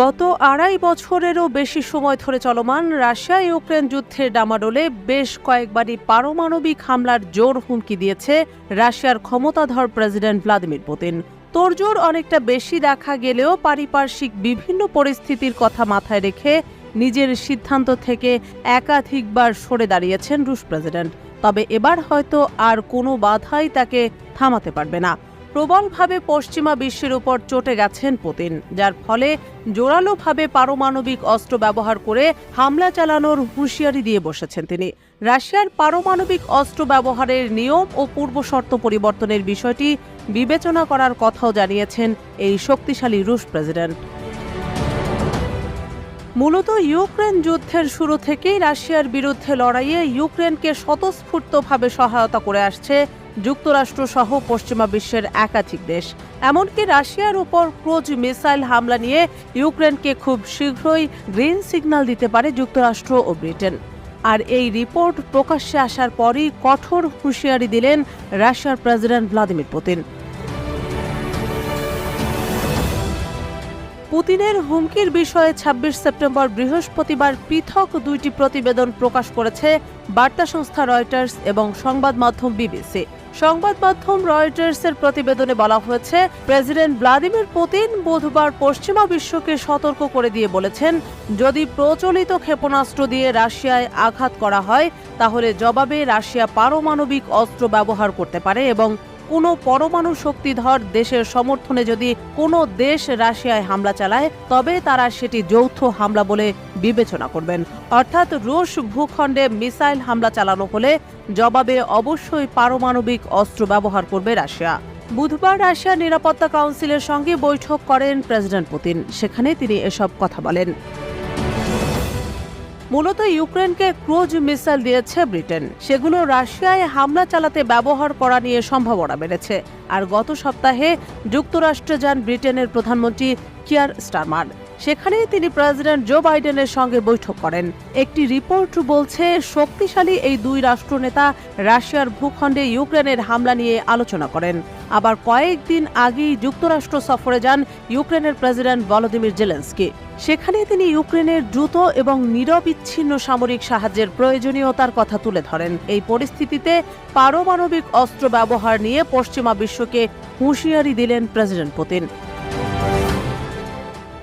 গত আড়াই বছরেরও বেশি সময় ধরে চলমান রাশিয়া ইউক্রেন যুদ্ধের ডামাডোলে বেশ কয়েকবারই পারমাণবিক হামলার জোর হুমকি দিয়েছে রাশিয়ার ক্ষমতাধর প্রেসিডেন্ট ভ্লাদিমির পুতিন। তোড়জোড় অনেকটা বেশি দেখা গেলেও পারিপার্শ্বিক বিভিন্ন পরিস্থিতির কথা মাথায় রেখে নিজের সিদ্ধান্ত থেকে একাধিকবার সরে দাঁড়িয়েছেন রুশ প্রেসিডেন্ট। তবে এবার হয়তো আর কোনো বাধাই তাকে থামাতে পারবে না। প্রবলভাবে পশ্চিমা বিশ্বের উপর চটে গেছেন পুতিন, যার ফলে জোরালোভাবে পারমাণবিক অস্ত্র ব্যবহার করে হামলা চালানোর হুঁশিয়ারি দিয়ে বসেছেন তিনি। রাশিয়ার পারমাণবিক অস্ত্র ব্যবহারের নিয়ম ও পূর্বশর্ত পরিবর্তনের বিষয়টি বিবেচনা করার কথাও জানিয়েছেন এই শক্তিশালী রুশ প্রেসিডেন্ট। মূলত ইউক্রেন যুদ্ধের শুরু থেকেই রাশিয়ার বিরুদ্ধে লড়াইয়ে ইউক্রেনকে স্বতঃস্ফূর্তভাবে সহায়তা করে আসছে যুক্তরাষ্ট্র সহ পশ্চিমা বিশ্বের একাধিক দেশ। এমনকি রাশিয়ার উপর ক্রোজ মিসাইল হামলা নিয়ে ইউক্রেনকে খুব শীঘ্রই গ্রিন সিগন্যাল দিতে পারে যুক্তরাষ্ট্র ও ব্রিটেন। আর এই রিপোর্ট প্রকাশ্যে আসার পরই কঠোর হুঁশিয়ারি দিলেন রাশিয়ার প্রেসিডেন্ট ভ্লাদিমির পুতিন। পুতিনের হুমকির বিষয়ে ২৬ সেপ্টেম্বর বৃহস্পতিবার পৃথক দুইটি প্রতিবেদন প্রকাশ করেছে বার্তা সংস্থা রয়টার্স এবং সংবাদ মাধ্যম বিবিসি। সংবাদ মাধ্যম রয়টার্সের প্রতিবেদনে বলা হয়েছে, প্রেসিডেন্ট ভ্লাদিমির পুতিন বুধবার পশ্চিমা বিশ্বকে সতর্ক করে দিয়ে বলেছেন, যদি প্রচলিত ক্ষেপণাস্ত্র দিয়ে রাশিয়ায় আঘাত করা হয়, তাহলে জবাবে রাশিয়া পারমাণবিক অস্ত্র ব্যবহার করতে পারে এবং কোনো পরমাণু শক্তিধর দেশের সমর্থনে যদি কোনো দেশ রাশিয়ায় হামলা চালায়, তবে তারা সেটি যৌথ হামলা বলে বিবেচনা করবেন। অর্থাৎ রুশ ভূখণ্ডে মিসাইল হামলা চালানো হলে জবাবে অবশ্যই পারমাণবিক অস্ত্র ব্যবহার করবে রাশিয়া। বুধবার রাশিয়ার নিরাপত্তা কাউন্সিলের সঙ্গে বৈঠক করেন প্রেসিডেন্ট পুতিন। সেখানে তিনি এসব কথা বলেন। মূলত ইউক্রেনকে ক্রুজ মিসাইল দিয়েছে ব্রিটেন। সেগুলো রাশিয়ায় হামলা চালাতে ব্যবহার করা নিয়ে সম্ভাবনা বেড়েছে। আর গত সপ্তাহে যুক্তরাষ্ট্রে যান ব্রিটেনের প্রধানমন্ত্রী কিয়ার স্টারমার সেখানে তিনি প্রেসিডেন্ট জো বাইডেনের সঙ্গে বৈঠক করেন। একটি রিপোর্ট বলছে, শক্তিশালী এই দুই রাষ্ট্রনেতা রাশিয়ার ভূখণ্ডে ইউক্রেনের হামলা নিয়ে আলোচনা করেন। আবার কয়েকদিন আগেই যুক্তরাষ্ট্র সফরে যান ইউক্রেনের প্রেসিডেন্ট ভলোদিমির জেলেন্সকি। সেখানে তিনি ইউক্রেনের দ্রুত এবং নিরবিচ্ছিন্ন সামরিক সাহায্যের প্রয়োজনীয়তার কথা তুলে ধরেন। এই পরিস্থিতিতে পারমাণবিক অস্ত্র ব্যবহার নিয়ে পশ্চিমা বিশ্বকে হুঁশিয়ারি দিলেন প্রেসিডেন্ট পুতিন।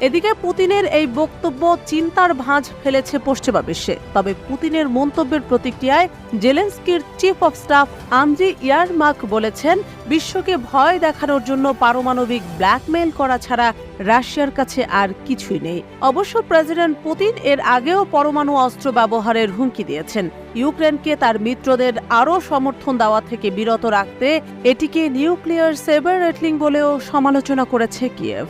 এদিকে পুতিনের এই বক্তব্য চিন্তার ভাঁজ ফেলেছে পশ্চিমা বিশ্বে। তবে পুতিনের মন্তব্যের প্রতিক্রিয়ায় জেলেন্সকির chief of staff Andriy Yermak বলেছেন, বিশ্বকে ভয় দেখানোর জন্য পারমাণবিক ব্ল্যাকমেইল করা ছাড়া রাশিয়ার কাছে আর কিছুই নেই। অবশ্য প্রেসিডেন্ট পুতিন এর আগেও পরমাণু অস্ত্র ব্যবহারের হুমকি দিয়েছেন। ইউক্রেনকে তার মিত্রদের আরও সমর্থন দেওয়া থেকে বিরত রাখতে এটিকে নিউক্লিয়ার সেভার রেটলিং বলেও সমালোচনা করেছে কিয়েভ।